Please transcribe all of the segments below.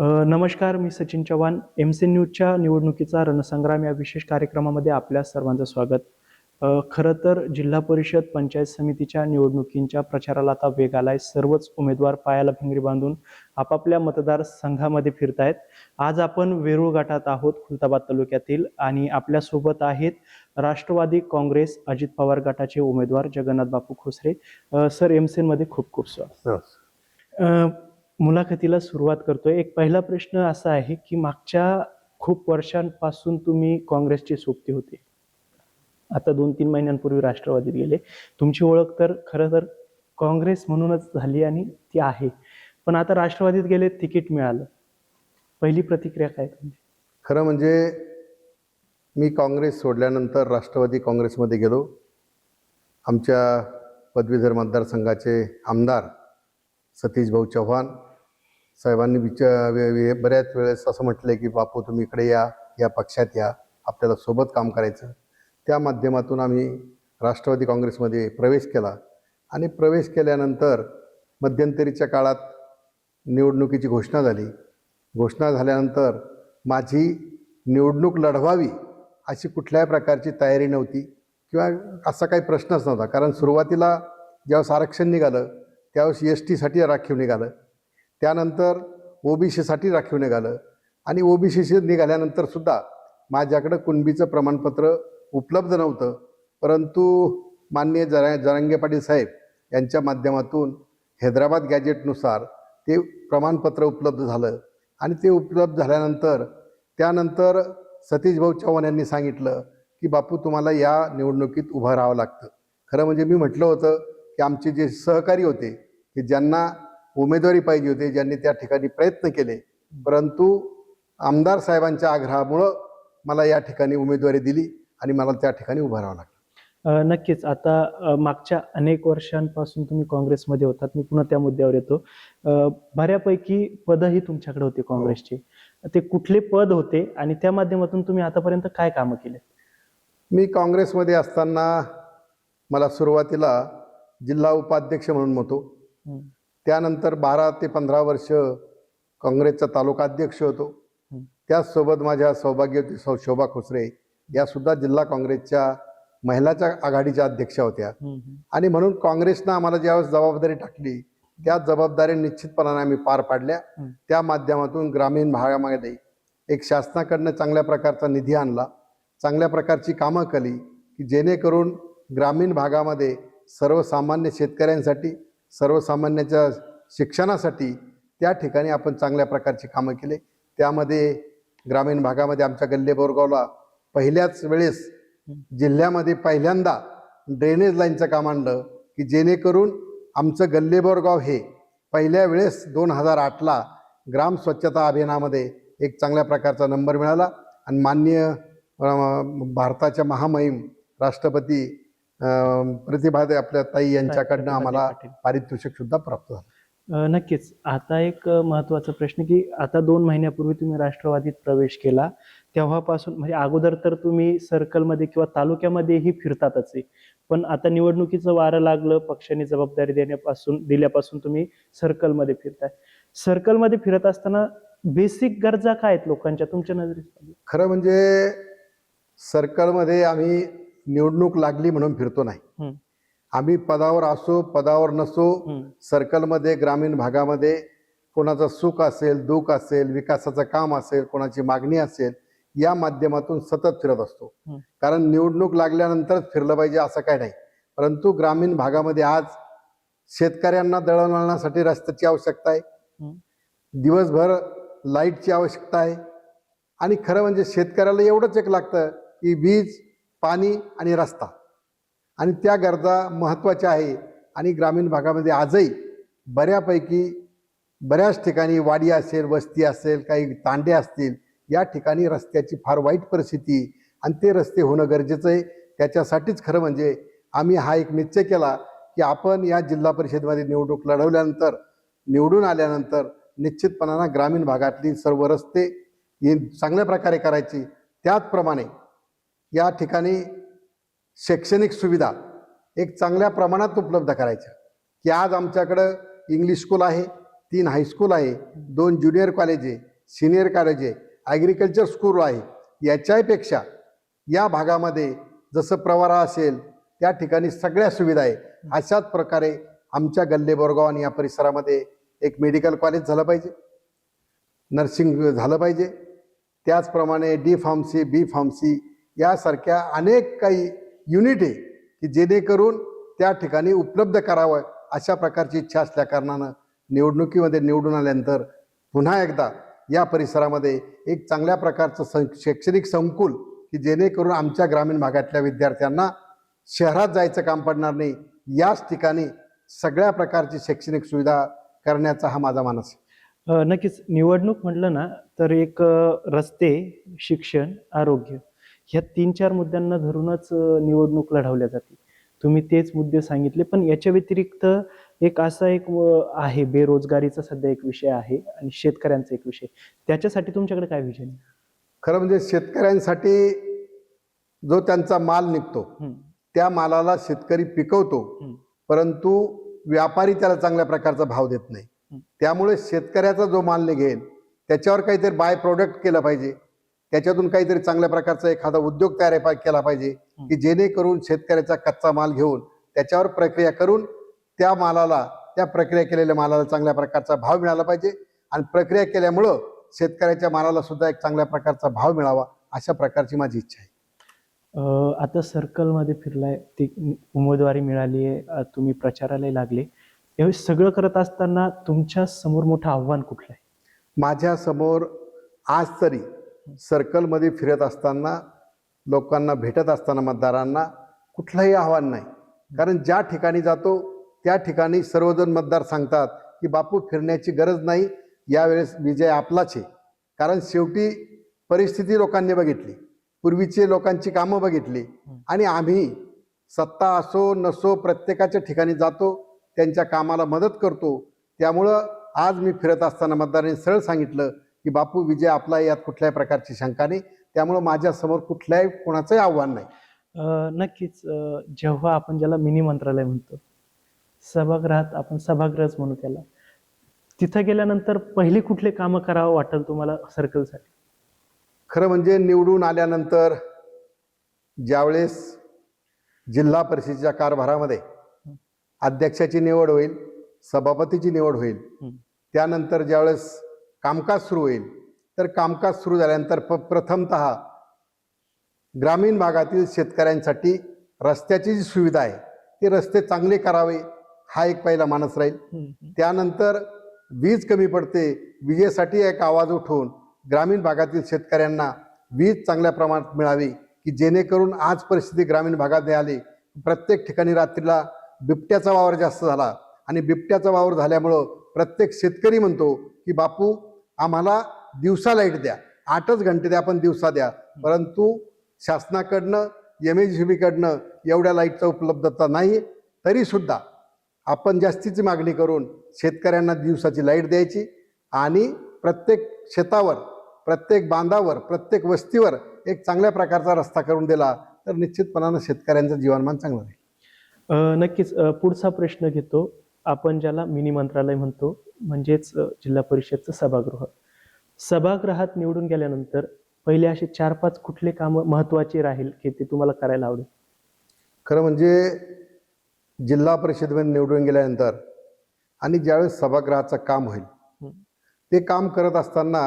नमस्कार मी Sachin Chavan. M C न्यूजच्या निवडणुकीचा रणसंग्राम या विशेष कार्यक्रमामध्ये आपल्या सर्वांचं स्वागत. खरं तर जिल्हा परिषद पंचायत समितीच्या निवडणुकींच्या प्रचाराला आता वेग आलाय. सर्वच उमेदवार पायाला भिंगरी बांधून आपापल्या मतदारसंघामध्ये फिरतायत. आज आपण वेरूळ गटात आहोत खुलताबाद तालुक्यातील. आणि आपल्यासोबत आहेत राष्ट्रवादी काँग्रेस अजित पवार गटाचे उमेदवार जगन्नाथ बापू खोसरे. सर एममध्ये खूप खूप स्वागत. मुलाखतीला सुरुवात करतोय. एक पहिला प्रश्न असा आहे की मागच्या खूप वर्षांपासून तुम्ही काँग्रेसची सोबती होते. आता दोन तीन महिन्यांपूर्वी राष्ट्रवादीत गेले. तुमची ओळख तर खरं तर काँग्रेस म्हणूनच झाली आणि ती आहे. पण आता राष्ट्रवादीत गेले तिकीट मिळालं. पहिली प्रतिक्रिया काय तुमची? खरं म्हणजे मी काँग्रेस सोडल्यानंतर राष्ट्रवादी काँग्रेसमध्ये गेलो. आमच्या पदवीधर मतदारसंघाचे आमदार सतीश भाऊ चव्हाण साहेबांनी विचार बऱ्याच वेळेस असं म्हटलं की बापू तुम्ही इकडे या या पक्षात या. आपल्याला सोबत काम करायचं. त्या माध्यमातून आम्ही राष्ट्रवादी काँग्रेसमध्ये प्रवेश केला. आणि प्रवेश केल्यानंतर मध्यंतरीच्या काळात निवडणुकीची घोषणा झाली. घोषणा झाल्यानंतर माझी निवडणूक लढवावी अशी कुठल्याही प्रकारची तयारी नव्हती किंवा असा काही प्रश्नच नव्हता. कारण सुरुवातीला ज्यावेळेस आरक्षण निघालं त्यावेळेस एस टीसाठी राखीव निघालं. त्यानंतर ओबीसीसाठी राखीव निघालं. आणि ओबीसी निघाल्यानंतर सुद्धा माझ्याकडं कुणबीचं प्रमाणपत्र उपलब्ध नव्हतं. परंतु माननीय जरा जरांगे पाटील साहेब यांच्या माध्यमातून हैदराबाद गॅजेटनुसार ते प्रमाणपत्र उपलब्ध झालं. आणि ते उपलब्ध झाल्यानंतर त्यानंतर सतीश भाऊ चव्हाण यांनी सांगितलं की बापू तुम्हाला या निवडणुकीत उभं राहावं लागतं. खरं म्हणजे मी म्हटलं होतं की आमचे जे सहकारी होते की ज्यांना उमेदवारी पाहिजे होते ज्यांनी त्या ठिकाणी प्रयत्न केले. परंतु आमदार साहेबांच्या आग्रहामुळं मला या ठिकाणी उमेदवारी दिली आणि मला त्या ठिकाणी उभं राहावं लागलं. नक्कीच. आता मागच्या अनेक वर्षांपासून तुम्ही काँग्रेसमध्ये होतात. मी पुन्हा त्या मुद्द्यावर येतो. बऱ्यापैकी पदही तुमच्याकडे होते काँग्रेसचे. ते कुठले पद होते आणि त्या माध्यमातून तुम्ही आतापर्यंत काय कामं केले मी काँग्रेसमध्ये असताना मला सुरुवातीला जिल्हा उपाध्यक्ष म्हणून होतो. त्यानंतर बारा ते पंधरा वर्ष काँग्रेसचा तालुका अध्यक्ष होतो. त्याचसोबत माझ्या सौभाग्यवती सौ शोभा खोसरे या सुद्धा जिल्हा काँग्रेसच्या महिलाच्या आघाडीच्या अध्यक्षा होत्या आणि म्हणून काँग्रेसनं आम्हाला ज्यावेळेस जबाबदारी टाकली त्या जबाबदारी निश्चितपणाने आम्ही पार पाडल्या. त्या माध्यमातून ग्रामीण भागामध्ये एक शासनाकडनं चांगल्या प्रकारचा निधी आणला चांगल्या प्रकारची कामं केली की जेणेकरून ग्रामीण भागामध्ये सर्वसामान्य शेतकऱ्यांसाठी सर्वसामान्याच्या शिक्षणासाठी त्या ठिकाणी आपण चांगल्या प्रकारची कामं केले. त्यामध्ये ग्रामीण भागामध्ये आमच्या गल्ले बोरगावला पहिल्याच वेळेस जिल्ह्यामध्ये पहिल्यांदा ड्रेनेज लाईनचं काम आणलं की जेणेकरून आमचं गल्लेबोरगाव हे पहिल्या वेळेस दोन हजार आठला ग्राम स्वच्छता अभियानामध्ये एक चांगल्या प्रकारचा नंबर मिळाला. आणि माननीय भारताच्या महामहिम राष्ट्रपती प्रतिभा आपल्या ताई यांच्याकडनं आम्हाला. पारितोषिक सुद्धा प्राप्त झालं. नक्कीच. आता एक अ, महत्त्वाचा प्रश्न की आता दोन महिन्यापूर्वी तुम्ही राष्ट्रवादीत प्रवेश केला तेव्हापासून म्हणजे अगोदर तर तुम्ही सर्कलमध्ये किंवा तालुक्यामध्येही फिरतातच आहे पण आता निवडणुकीचं वारं लागलं पक्षाने जबाबदारी देण्यापासून दिल्यापासून तुम्ही सर्कलमध्ये फिरताय. सर्कलमध्ये फिरत असताना बेसिक गरजा काय आहेत लोकांच्या तुमच्या नजरेत? खरं म्हणजे सर्कलमध्ये आम्ही निवडणूक लागली म्हणून फिरतो नाही. आम्ही पदावर असो पदावर नसो सर्कलमध्ये ग्रामीण भागामध्ये कोणाचं सुख असेल दुःख असेल विकासाचं काम असेल कोणाची मागणी असेल या माध्यमातून सतत फिरत असतो. कारण निवडणूक लागल्यानंतरच फिरलं पाहिजे असं काय नाही परंतु ग्रामीण भागामध्ये आज शेतकऱ्यांना दळणवळणासाठी रस्त्याची आवश्यकता आहे. दिवसभर लाईटची आवश्यकता आहे आणि खरं म्हणजे शेतकऱ्याला एवढंच एक लागतं की वीज पाणी आणि रस्ता. आणि त्या गरजा महत्त्वाच्या आहे. आणि ग्रामीण भागामध्ये आजही बऱ्यापैकी बऱ्याच ठिकाणी वाडी असेल वस्ती असेल काही तांडे असतील या ठिकाणी रस्त्याची फार वाईट परिस्थिती आणि ते रस्ते होणं गरजेचं आहे. त्याच्यासाठीच खरं म्हणजे आम्ही हा एक निश्चय केला की आपण या जिल्हा परिषदेमध्ये निवडणूक लढवल्यानंतर निवडून आल्यानंतर निश्चितपणानं ग्रामीण भागातली सर्व रस्ते हे चांगल्या प्रकारे करायची. त्याचप्रमाणे या ठिकाणी शैक्षणिक सुविधा एक चांगल्या प्रमाणात उपलब्ध करायच्या. की आज आमच्याकडं इंग्लिश स्कूल आहे तीन हायस्कूल आहे दोन ज्युनियर कॉलेज आहे सिनियर कॉलेज आहे ॲग्रिकल्चर स्कूल आहे. याच्यापेक्षा या भागामध्ये जसं प्रवारा असेल त्या ठिकाणी सगळ्या सुविधा आहे. अशाच प्रकारे आमच्या गल्ले बोरगाव आणि या परिसरामध्ये एक मेडिकल कॉलेज झालं पाहिजे. नर्सिंग झालं पाहिजे. त्याचप्रमाणे डी फार्मसी बी फार्मसी यासारख्या अनेक काही युनिट आहे की जेणेकरून त्या ठिकाणी उपलब्ध करावं अशा प्रकारची इच्छा असल्या कारणानं निवडणुकीमध्ये निवडून आल्यानंतर पुन्हा एकदा या परिसरामध्ये एक चांगल्या प्रकारचं सं शैक्षणिक संकुल की जेणेकरून आमच्या ग्रामीण भागातल्या विद्यार्थ्यांना शहरात जायचं काम पडणार नाही याच ठिकाणी सगळ्या प्रकारची शैक्षणिक सुविधा करण्याचा हा माझा मानस नक्कीच. निवडणूक म्हटलं ना तर एक रस्ते शिक्षण आरोग्य ह्या तीन चार मुद्द्यांना धरूनच निवडणूक लढवल्या जाते. तुम्ही तेच मुद्दे सांगितले पण याच्या व्यतिरिक्त एक असा एक आहे बेरोजगारीचा सध्या एक विषय आहे आणि शेतकऱ्यांचा एक विषय. त्याच्यासाठी तुमच्याकडे काय विजन खरं म्हणजे शेतकऱ्यांसाठी जो त्यांचा माल निघतो त्या मालाला शेतकरी पिकवतो. परंतु व्यापारी त्याला चांगल्या प्रकारचा भाव देत नाही. त्यामुळे शेतकऱ्याचा जो माल निघेल त्याच्यावर काहीतरी बाय प्रोडक्ट केलं पाहिजे. त्याच्यातून काहीतरी चांगल्या प्रकारचा एखादा उद्योग तयार केला पाहिजे की जेणेकरून शेतकऱ्याचा कच्चा माल घेऊन त्याच्यावर प्रक्रिया करून त्या मालाला त्या प्रक्रिया केलेल्या मालाला चांगल्या प्रकारचा भाव मिळाला पाहिजे. आणि प्रक्रिया केल्यामुळं शेतकऱ्याच्या मालाला सुद्धा एक चांगल्या प्रकारचा भाव मिळावा अशा प्रकारची माझी इच्छा आहे. आता सर्कलमध्ये फिरलाय ती उमेदवारी मिळाली आहे तुम्ही प्रचाराला लागले. यावेळी सगळं करत असताना तुमच्यासमोर मोठं आव्हान कुठलं आहे? माझ्यासमोर आज तरी सर्कलमध्ये फिरत असताना लोकांना भेटत असताना मतदारांना कुठलंही आव्हान नाही. कारण ज्या ठिकाणी जातो त्या ठिकाणी सर्वजण मतदार सांगतात की बापू फिरण्याची गरज नाही. यावेळेस विजय आपलाच आहे. कारण शेवटी परिस्थिती लोकांनी बघितली. पूर्वीचे लोकांची कामं बघितली. आणि आम्ही सत्ता असो नसो प्रत्येकाच्या ठिकाणी जातो त्यांच्या कामाला मदत करतो. त्यामुळं आज मी फिरत असताना मतदारांनी सरळ सांगितलं की बापू विजय आपला यात कुठल्याही प्रकारची शंका नाही. त्यामुळं माझ्यासमोर कुठल्याही कोणाचंही आव्हान नाही. नक्कीच जेव्हा आपण ज्याला मिनी मंत्रालय म्हणतो सभागृहात आपण सभागृहच म्हणू त्याला. तिथं गेल्यानंतर पहिली कुठले कामं करावं वाटेल तुम्हाला सर्कलसाठी? खरं म्हणजे निवडून आल्यानंतर ज्यावेळेस जिल्हा परिषदेच्या कारभारामध्ये अध्यक्षाची निवड होईल सभापतीची निवड होईल. त्यानंतर ज्यावेळेस कामकाज सुरू होईल. तर कामकाज सुरू झाल्यानंतर प प्रथमत ग्रामीण भागातील शेतकऱ्यांसाठी रस्त्याची जी सुविधा आहे ते रस्ते चांगले करावे हा एक पहिला मानस राहील. त्यानंतर वीज कमी पडते विजेसाठी एक आवाज उठवून ग्रामीण भागातील शेतकऱ्यांना वीज चांगल्या प्रमाणात मिळावी की जेणेकरून आज परिस्थिती ग्रामीण भागात आली प्रत्येक ठिकाणी रात्रीला बिबट्याचा वावर जास्त झाला आणि बिबट्याचा वावर झाल्यामुळं प्रत्येक शेतकरी म्हणतो की बापू आम्हाला दिवसा लाइट द्या. आठच घंटे द्या पण दिवसा द्या. परंतु शासनाकडनं एम एस बीकडनं एवढ्या लाईटचा उपलब्धता नाही तरीसुद्धा आपण जास्तीची मागणी करून शेतकऱ्यांना दिवसाची लाइट द्यायची आणि प्रत्येक शेतावर प्रत्येक बांधावर प्रत्येक वस्तीवर एक चांगल्या प्रकारचा रस्ता करून दिला तर निश्चितपणानं शेतकऱ्यांचं जीवनमान चांगलं राहील. नक्कीच. पुढचा प्रश्न घेतो. आपण ज्याला मिनी मंत्रालय म्हणतो म्हणजेच जिल्हा परिषदचं सभागृह सभागृहात निवडून गेल्यानंतर पहिले असे चार पाच कुठले कामं महत्वाची राहील की ते तुम्हाला करायला आवडेल खरं म्हणजे जिल्हा परिषदेमध्ये निवडून गेल्यानंतर आणि ज्यावेळेस सभागृहाचं काम होईल. ते काम करत असताना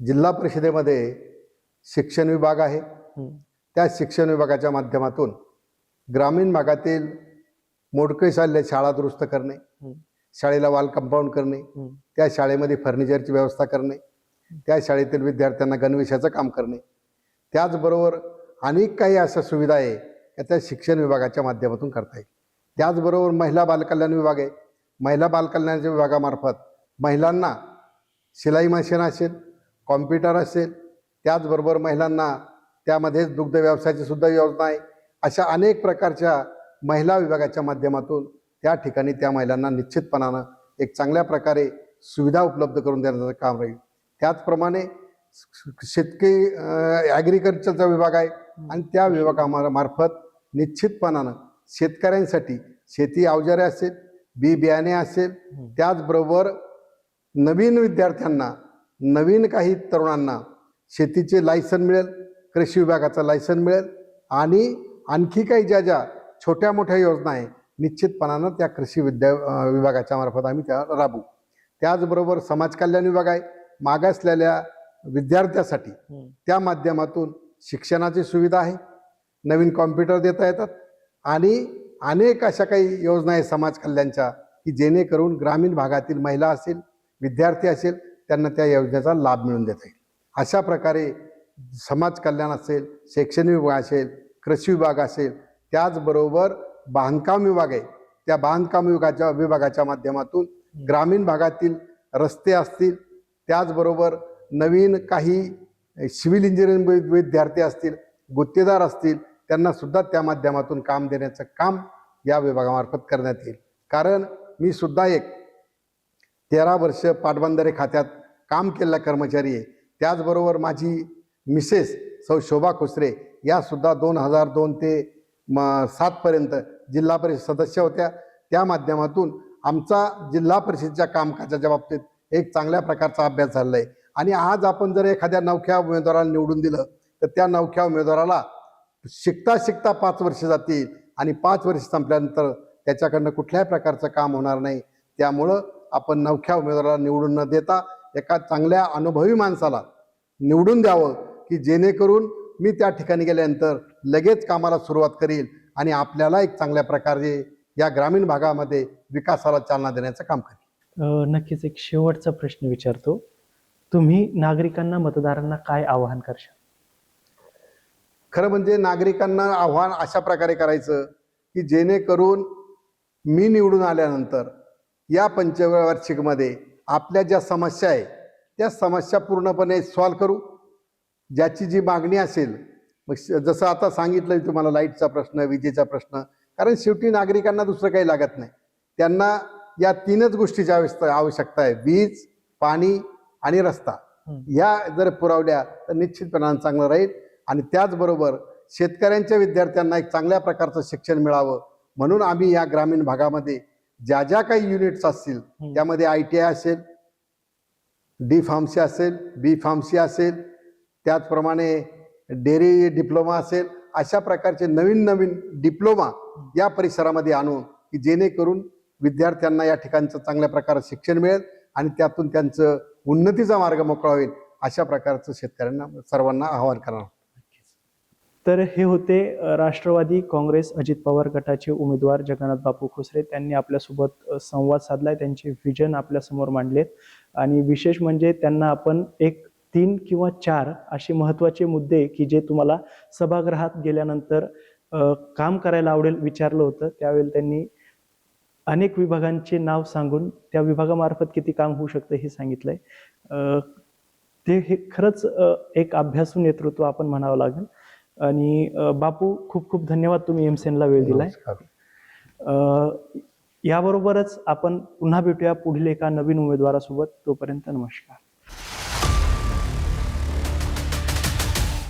जिल्हा परिषदेमध्ये शिक्षण विभाग आहे. त्या शिक्षण विभागाच्या माध्यमातून ग्रामीण भागातील मोडकळी शाळे शाळा दुरुस्त करणे. शाळेला वाल कंपाऊंड करणे. त्या शाळेमध्ये फर्निचरची व्यवस्था करणे त्या शाळेतील विद्यार्थ्यांना गणवेशाचं काम करणे. त्याचबरोबर अनेक काही अशा सुविधा आहे त्या शिक्षण विभागाच्या माध्यमातून करता येईल. त्याचबरोबर महिला बालकल्याण विभाग आहे. महिला बालकल्याणाच्या विभागामार्फत महिलांना शिलाई मशीन असेल कॉम्प्युटर असेल त्याचबरोबर महिलांना त्यामध्येच दुग्ध व्यवसायाची सुद्धा योजना आहे. अशा अनेक प्रकारच्या महिला विभागाच्या माध्यमातून त्या ठिकाणी त्या महिलांना निश्चितपणानं एक चांगल्या प्रकारे सुविधा उपलब्ध करून देण्याचं काम राहील. त्याचप्रमाणे शेतकरी ॲग्रिकल्चरचा विभाग आहे आणि त्या विभागामार्फत निश्चितपणानं शेतकऱ्यांसाठी शेती अवजारे असेल बी बियाणे असेल त्याचबरोबर नवीन विद्यार्थ्यांना नवीन काही तरुणांना शेतीचे लायसन मिळेल कृषी विभागाचं लायसन मिळेल आणि आणखी काही ज्या ज्या छोट्या मोठ्या योजना आहे. निश्चितपणानं त्या कृषी विद्या विभागाच्या मार्फत आम्ही त्या राबवू. त्याचबरोबर समाज कल्याण विभाग आहे. मागासलेल्या विद्यार्थ्यासाठी त्या माध्यमातून शिक्षणाची सुविधा आहे. नवीन कॉम्प्युटर देता येतात. आणि अनेक अशा काही योजना आहेत समाज कल्याणच्या की जेणेकरून ग्रामीण भागातील महिला असेल विद्यार्थी असेल त्यांना त्या योजनेचा लाभ मिळून देता येईल. अशा प्रकारे समाज कल्याण असेल शैक्षणिक विभाग असेल कृषी विभाग असेल त्याचबरोबर बांधकाम विभाग आहे. त्या बांधकाम विभागाच्या विभागाच्या माध्यमातून ग्रामीण भागातील रस्ते असतील त्याचबरोबर नवीन काही सिव्हिल इंजिनिअरिंग विद्यार्थी असतील गुत्तेदार असतील त्यांना सुद्धा त्या माध्यमातून काम देण्याचं काम या विभागामार्फत करण्यात येईल. कारण मी सुद्धा एक तेरा वर्ष पाटबंधारे खात्यात काम केलेला कर्मचारी आहे. त्याचबरोबर माझी मिसेस सौ शोभा खुसरे या सुद्धा दोन हजार दोन ते म सातपर्यंत जिल्हा परिषद सदस्य होत्या. त्या माध्यमातून आमचा जिल्हा परिषदच्या कामकाजाच्या बाबतीत एक चांगल्या प्रकारचा अभ्यास झालेला आहे आणि आज आपण जर एखाद्या नवख्या उमेदवाराला निवडून दिलं तर त्या नवख्या उमेदवाराला शिकता शिकता पाच वर्ष जातील आणि पाच वर्ष संपल्यानंतर त्याच्याकडनं कुठल्याही प्रकारचं काम होणार नाही. त्यामुळं आपण नवख्या उमेदवाराला निवडून न देता एका चांगल्या अनुभवी माणसाला निवडून द्यावं की जेणेकरून मी त्या ठिकाणी गेल्यानंतर लगेच कामाला सुरुवात करील आणि आपल्याला एक चांगल्या प्रकारे या ग्रामीण भागामध्ये विकासाला चालना देण्याचं काम करेल. नक्कीच एक शेवटचा प्रश्न विचारतो. तुम्ही नागरिकांना मतदारांना काय आवाहन करशाल? खरं म्हणजे नागरिकांना आव्हान अशा प्रकारे करायचं की जेणेकरून मी निवडून आल्यानंतर या पंचवार्षिकमध्ये आपल्या ज्या समस्या आहे त्या समस्या पूर्णपणे सॉल्व करू. ज्याची जी मागणी असेल मग जसं आता सांगितलं तुम्हाला लाईटचा प्रश्न विजेचा प्रश्न कारण शेवटी नागरिकांना दुसरं काही लागत नाही. त्यांना या तीनच गोष्टीची आवश्यकता आवश्यकता आहे. वीज पाणी आणि रस्ता. या जर पुरवल्या तर निश्चितपणाने चांगलं राहील. आणि त्याचबरोबर शेतकऱ्यांच्या विद्यार्थ्यांना एक चांगल्या प्रकारचं शिक्षण मिळावं. म्हणून आम्ही या ग्रामीण भागामध्ये ज्या ज्या काही युनिट्स असतील. त्यामध्ये आय टी आय असेल डी फार्मसी असेल बी फार्मसी असेल त्याचप्रमाणे डेअरी डिप्लोमा असेल अशा प्रकारचे नवीन नवीन डिप्लोमा या परिसरामध्ये आणून की जेणेकरून विद्यार्थ्यांना या ठिकाणचं चांगल्या प्रकारे शिक्षण मिळेल आणि त्यातून त्यांचं उन्नतीचा मार्ग मोकळा होईल अशा प्रकारचं शेतकऱ्यांना सर्वांना आवाहन करणार तर हे होते राष्ट्रवादी काँग्रेस अजित पवार गटाचे उमेदवार जगन्नाथ बापू खोसरे. त्यांनी आपल्यासोबत संवाद साधलाय त्यांचे विजन आपल्यासमोर मांडलेत. आणि विशेष म्हणजे त्यांना आपण एक तीन किंवा चार असे महत्त्वाचे मुद्दे की जे तुम्हाला सभागृहात गेल्यानंतर काम करायला आवडेल विचारलं होतं. त्यावेळी त्यांनी अनेक विभागांचे नाव सांगून त्या विभागामार्फत किती काम होऊ शकतं हे सांगितलंय. ते हे खरंच एक अभ्यासू नेतृत्व आपण म्हणावं लागेल. आणि बापू खूप खूप धन्यवाद तुम्ही एमसेनला वेळ दिलाय. याबरोबरच आपण पुन्हा भेटूया पुढील एका नवीन उमेदवारासोबत. तोपर्यंत नमस्कार.